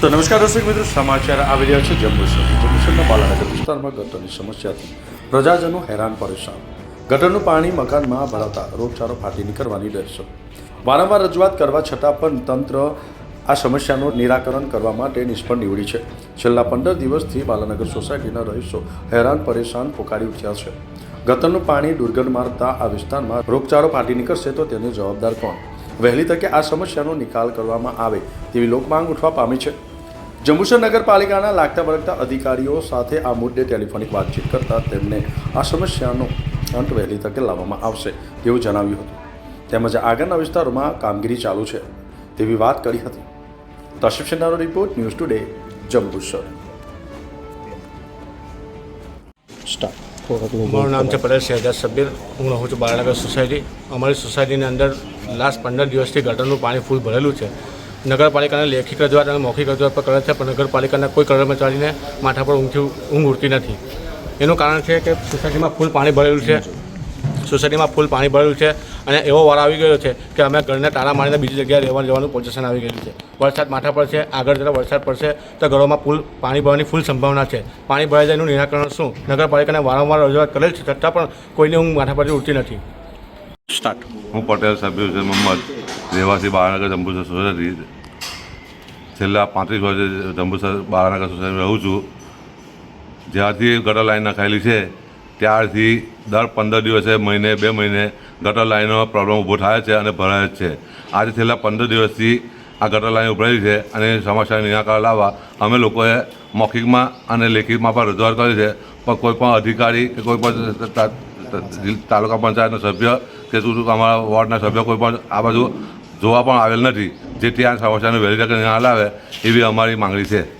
તો નમસ્કાર દર્શક મિત્રો, સમાચાર આવી રહ્યા છે જંબુસર જંબુસરના બાલાનગર વિસ્તારમાં ગટરની સમસ્યાથી પ્રજાજનો હેરાન પરેશાન. ગટરનું પાણી મકાનમાં ભરાતા રોગચાળો ફાટી નીકળવાની રહેશે વારંવાર રજૂઆત કરવા છતાં પણ તંત્ર આ સમસ્યાનું નિરાકરણ કરવા માટે નિષ્ફળ નીવડી છે. છેલ્લા પંદર દિવસથી બાલાનગર સોસાયટીના રહીશો હેરાન, પરેશાન પોકારી ઉઠ્યા છે. ગટરનું પાણી દુર્ગંધ મારતા આ વિસ્તારમાં રોગચાળો ફાટી નીકળશે તો તેને જવાબદાર કોણ? વહેલી તકે આ સમસ્યાનો નિકાલ કરવામાં આવે તેવી લોકમાંગ ઉઠવા પામી છે. જંબુસર નગરપાલિકાના લાગતા વળગતા અધિકારીઓ સાથે આ મુદ્દે ટેલિફોનિક વાતચીત કરતાં તેમને આ સમસ્યાનો અંત વહેલી તકે લાવવામાં આવશે તેવું જણાવ્યું હતું. તેમજ આગળના વિસ્તારોમાં કામગીરી ચાલુ છે તેવી વાત કરી હતી. તશિફ સિન્હાનો રિપોર્ટ ન્યૂઝ ટુડે જંબુસર. મારું નામ છે પટેલ શહેજાદ સબ્બીર હું રહું છું બાળનગર સોસાયટી. અમારી સોસાયટીની અંદર લાસ્ટ પંદર દિવસથી ગટરનું પાણી ફૂલ ભરેલું છે. નગરપાલિકાને લેખિત રજૂઆત અને મૌખિક રજૂઆત પર કરે છે, પણ નગરપાલિકાના કોઈ કર્મચારીને માથા પર ઊંઘી ઊંઘ ઉડતી નથી. એનું કારણ છે કે સોસાયટીમાં ફૂલ પાણી ભરેલું છે. સોસાયટીમાં ફૂલ પાણી ભરેલું છે અને એવો વાર આવી ગયો છે કે અમે ઘરને તાળા મારીને બીજી જગ્યાએ રહેવા જવાનું પોઝિશન આવી ગયેલું છે. વરસાદ માથા પર છે, આગળ જતાં વરસાદ પડશે તો ઘરોમાં ફૂલ પાણી ભરવાની ફૂલ સંભાવના છે. પાણી ભરાઈ જાય એનું નિરાકરણ શું? નગરપાલિકાને વારંવાર રજૂઆત કરેલ છે છતાં પણ કોઈને ઊંઘ માથા પરથી ઉડતી નથી. સ્ટાર્ટ. હું પટેલ સભ્ય છે મોહમ્મદ. રહેવાસી બાળાનગર જંબુસર સોસાયટી. છેલ્લા પાંત્રીસ વર્ષે જંબુસર બાળાનગર સોસાયટી રહું છું. જ્યારથી ગટર લાઈન નખાયેલી છે, ત્યારથી દર પંદર દિવસે મહિને, બે મહિને ગટર લાઈનનો પ્રોબ્લેમ ઊભો થાય છે અને ભરાય છે. આજે છેલ્લા પંદર દિવસથી આ ગટર લાઈન ઉભરાઈ છે અને સમસ્યા નિરાકરણ લાવવા અમે લોકોએ મૌખિકમાં અને લેખિતમાં પણ રજૂઆત કરી છે. પણ કોઈ પણ અધિકારી કે કોઈ પણ તાલુકા પંચાયતના સભ્ય કે શું અમારા વોર્ડના સભ્ય કોઈ પણ આ બાજુ જોવા પણ આવેલ નથી. જે ત્યાં સમસ્યાનું વહેલી તકે લાવે એવી અમારી માંગણી છે.